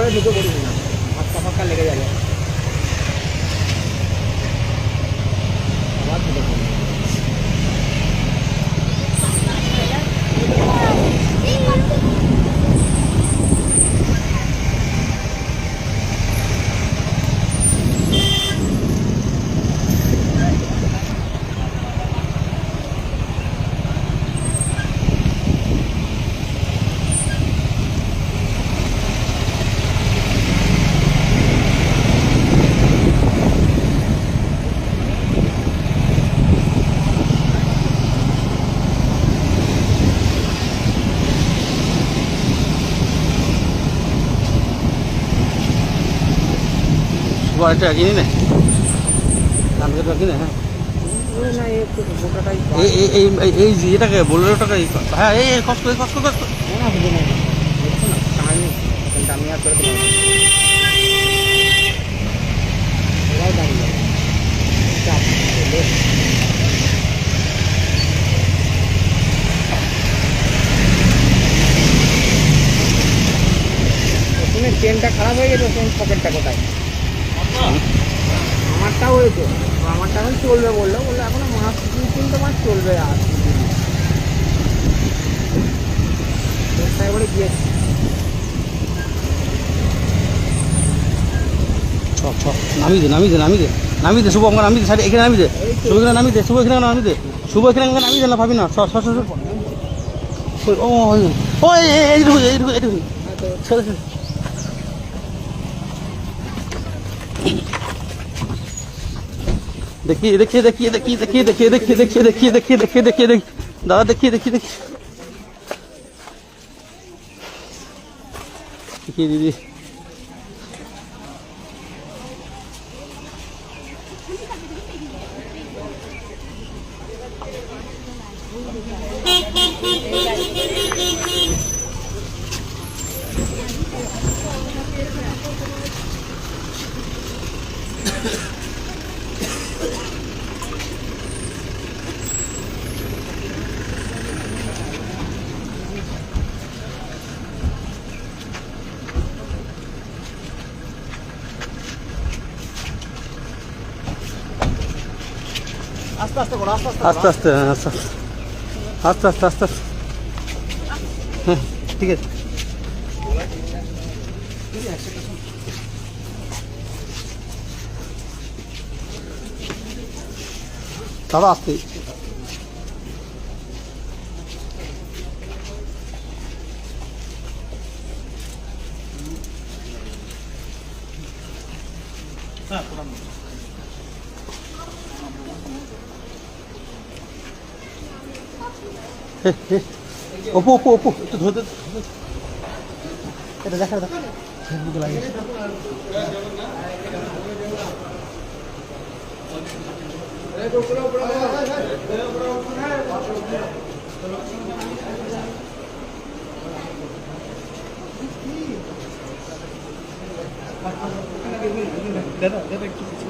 ঘরে ঢুকে পড়িস না হাতটা ফাক্কা লেগে যাবে আবার ঢুকে পড়বি। বয়টা কিনি না। কিনে হ্যাঁ। এই এটাকে হ্যাঁ এই চেনটা খারাপ হয়ে গেছে চেন পকেটটা কোথায়? আমারটাও হয়েছে। তো আমারটা এখন চলবে বলল বলল এখনও মাস তিন তিনটে মাস চলবে আর। এবারে গিয়েছে। নামি দে নামি দে নামি দে নামি দে শুভ আমার নামি দে সাইডে এখানে নামি দে। শুভ এখানে নামি দে শুভ এখানে নামি দে শুভ এখানে নামি দে না ভাবি না ছ ছ ছ ছ। ও এইটুকু এইটুকু এইটুকু। ছেড়ে দেখিয়ে দেখিয়ে দেখিয়ে দেখিয়ে দেখিয়ে দেখিয়ে দেখিয়ে দেখিয়ে দেখিয়ে দেখিয়ে দেখিয়ে দেখিয়ে দেখি দাদা দেখিয়ে দেখিয়ে দেখি দেখিয়ে দিদি আস্তে আস্তে করো আস্তে আস্তে আস্তে আস্তে হ্যাঁ, আস্তে আস্তে আস্তে আস্তে আস্তে হ্যাঁ ঠিক আছে দাদা আসতে অপু অপু অপু একটু ধরতে এটা দেখা দেখা। ফেসবুকে লাগিয়েছে মনে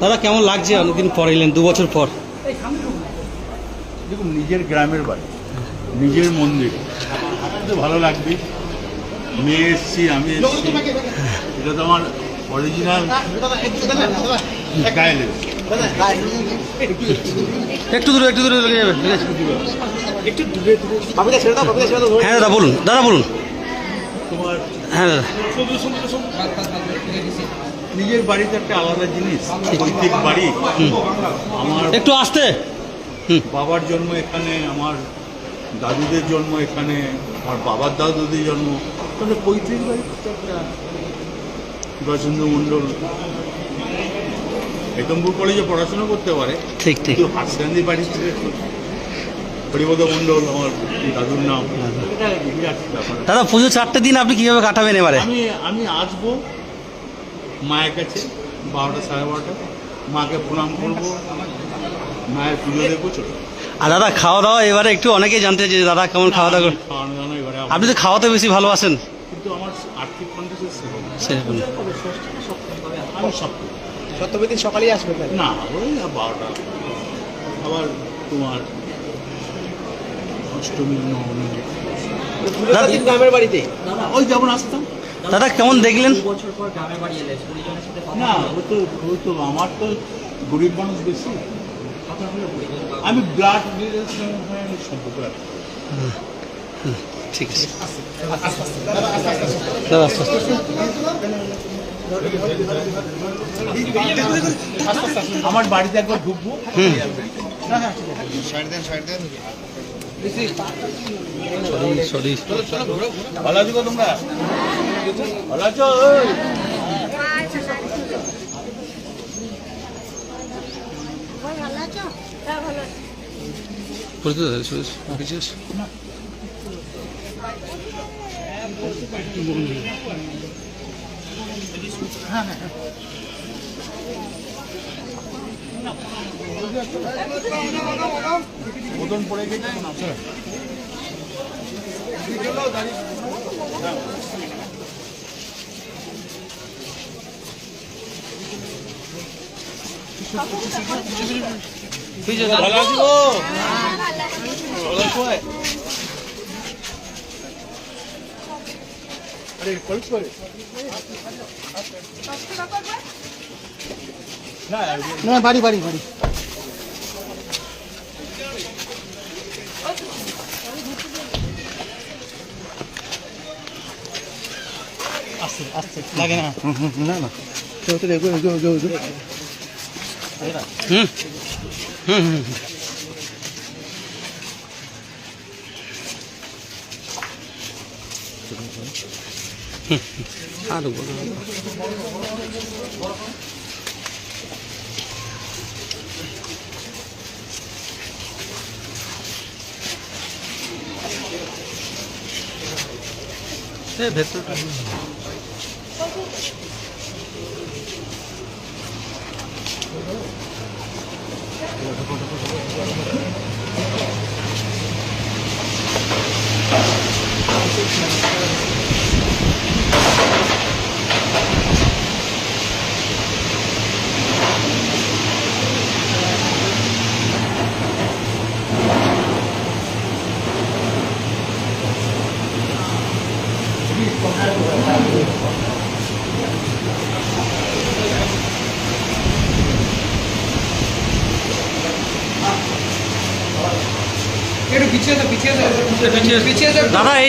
দাদা কেমন লাগছে? অনেকদিন পর এলেন দু বছর পর। দেখুন নিজের গ্রামের বাড়ি নিজের মন্দির। তো ভালো লাগবে। মেয়ে এসছি আমি এসছি। এটা তো আমার অরিজিনাল একটু দূরে একটু দূরে লেগে যাবে। ঠিক আছে একটু দূরে। হ্যাঁ দাদা বলুন। দাদা বলুন। তোমার হ্যাঁ। নিজের বাড়িতে একটা আলাদা জিনিস পৈতৃক বাড়ি। আমার একটু আসতে। বাবার জন্ম এখানে আমার দাদুদের জন্ম এখানে আমার বাবার দাদুদের জন্ম। তাহলে পৈতৃক বাড়ি একটা গজেন্দ্র মণ্ডল কলেজে পড়াশোনা করতে পারে। ঠিক ঠিক। হাসগান্ধী বাড়ি থেকে মণ্ডল আমার দাদুর নাম। দাদা পুজো চারটে দিন আপনি কীভাবে কাটাবেন এবারে? আমি আমি আসব মায়ের কাছে বারোটা সাড়ে বারোটা। মাকে প্রণাম করব। মায়ের পুজো দেবো চলে। আর দাদা খাওয়া দাওয়া এবারে একটু অনেকেই জানতে চাই দাদা কেমন খাওয়া দাওয়া আপনি তো খাওয়াতে বেশি ভালোবাসেন। কিন্তু আমার আর্থিক সকালেই আসবে না ওই বারোটা। আবার তোমার অষ্টমী নবমী গ্রামের বাড়িতে? ওই যেমন আসতাম দাদা কেমন দেখলেন? না ও তো ও তো আমার তো গরিব মানুষ বেশি। আমি ব্লাড সম্পর্ক রাখি। ঠিক আছে। দাদা আস্তে আস্তে। আমার বাড়িতে একবার ঢুকবো। সরি ভালো আছো। গো তোমরা ওই? ভালো আছো হ্যাঁ ভালো আছি পরিচিত দাদা সরি কিছু বোতল পড়ে গেছে না কিছু ভালো আছো গো। ভালো আছো? আরে কলেজ করে। না না বাড়ি বাড়ি বাড়ি। আস্তে আস্তে লাগে না। না না। কেউ তো দেখো কেউ কেউ হুম হুম হুম। আর বলো। 네, 뱃돌. 음. 비치에서 비치에서 비치에서. 비치에서. 나라